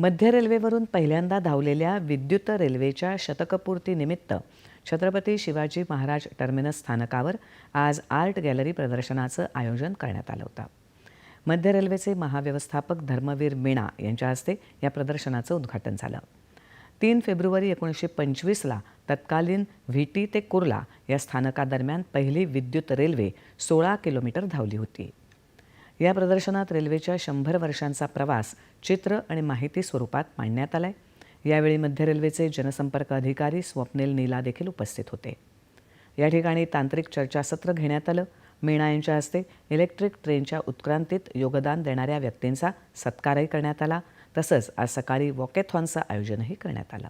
मध्य रेल्वेवरून पहिल्यांदा धावलेल्या विद्युत रेल्वेच्या शतकपूर्तीनिमित्त छत्रपती शिवाजी महाराज टर्मिनस स्थानकावर आज आर्ट गॅलरी प्रदर्शनाचं आयोजन करण्यात आलं होतं. मध्य रेल्वेचे महाव्यवस्थापक धर्मवीर मीणा यांच्या हस्ते या प्रदर्शनाचं उद्घाटन झालं. तीन फेब्रुवारी एकोणीसशे पंचवीसला तत्कालीन व्हीटी ते कुर्ला या स्थानकादरम्यान पहिली विद्युत रेल्वे सोळा किलोमीटर धावली होती. या प्रदर्शनात रेल्वेच्या शंभर वर्षांचा प्रवास चित्र आणि माहिती स्वरूपात मांडण्यात आला आहे यावेळी मध्य रेल्वेचे जनसंपर्क अधिकारी स्वप्नील नीला देखील उपस्थित होते. या ठिकाणी तांत्रिक चर्चासत्र घेण्यात आलं. मीणा यांच्या हस्ते इलेक्ट्रिक ट्रेनच्या उत्क्रांतीत योगदान देणाऱ्या व्यक्तींचा सत्कारही करण्यात आला. तसंच आज सकाळी वॉकेथॉनचं आयोजनही करण्यात आलं.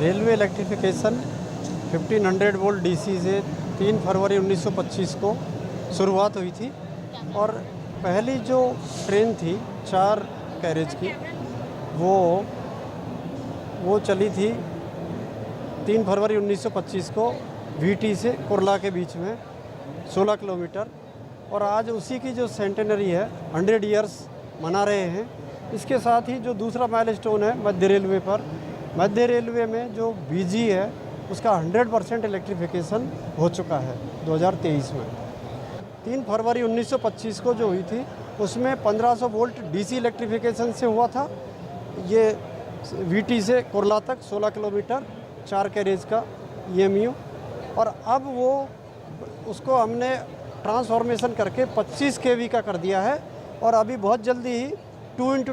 रेलवे इलेक्ट्रिफिकेशन 1500 वोल्ट डीसी से 3 फरवरी 1925 को शुरुआत हुई थी और पहली जो ट्रेन थी चार कैरेज की, वो वो चली थी 3 फरवरी 1925 को वीटी से कुरला के बीच में 16 किलोमीटर। और आज उसी की जो सेंटेनरी है 100 इयर्स मना रहे हैं। इसके साथ ही जो दूसरा माइलस्टोन है, मध्य रेलवे पर मध्य रेलवे में जो बीजी है, उसका 100 परसेंट इलेक्ट्रिफिकेशन हो चुका है 2023 में। तीन फरवरी 1925 को जो हुई थी, उसमें 1500 वोल्ट डीसी इलेक्ट्रिफिकेशन से हुआ था। ये वीटी से कुरला तक 16 किलोमीटर, चार कैरेज का ईएमयू और अब वो, उसको हमने ट्रांसफॉर्मेशन करके 25 के का कर दिया है। और अभी बहुत जल्दी ही टू इंटू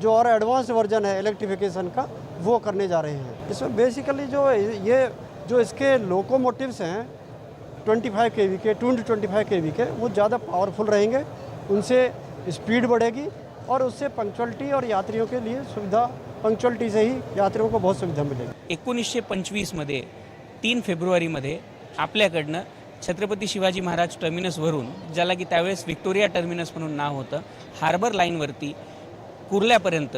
जो और एडवांस वर्जन है इलेक्ट्रिफिकेशन का वो करने जा रहे हैं। इसमें बेसिकली जो ये जो इसके लोकोमोटिव्स हैं 25 के वी के टू ट्वेंटी के वी के, वो ज़्यादा पावरफुल रहेंगे, उनसे स्पीड बढ़ेगी और उससे पंक्चुअलिटी और यात्रियों के लिए सुविधा पंक्चुअलिटी से ही यात्रियों को बहुत सुविधा मिलेगी। एकोणीसशे पंचवीसमध्ये तीन फेब्रुवारीमध्ये आपल्याकडनं छत्रपती शिवाजी महाराज टर्मिनसवरून ज्याला की व्हिक्टोरिया टर्मिनस म्हणून नाव होतं हार्बर लाईनवरती कुर्ल्यापर्यंत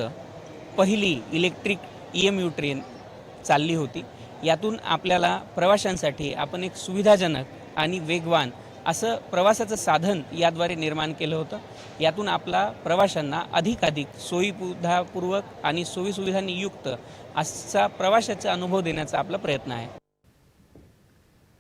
पहिली electric E M U train चालली होती. यातून आपल्याला प्रवाशांसाठी आपण एक सुविधाजनक आणि वेगवान असं प्रवासाचं साधन याद्वारे निर्माण केलं होतं. यातून आपला प्रवाशांना अधिकाधिक सोयीसुविधापूर्वक आणि सोयीसुविधांनी युक्त असा प्रवाशाचा अनुभव देण्याचा आपला प्रयत्न आहे.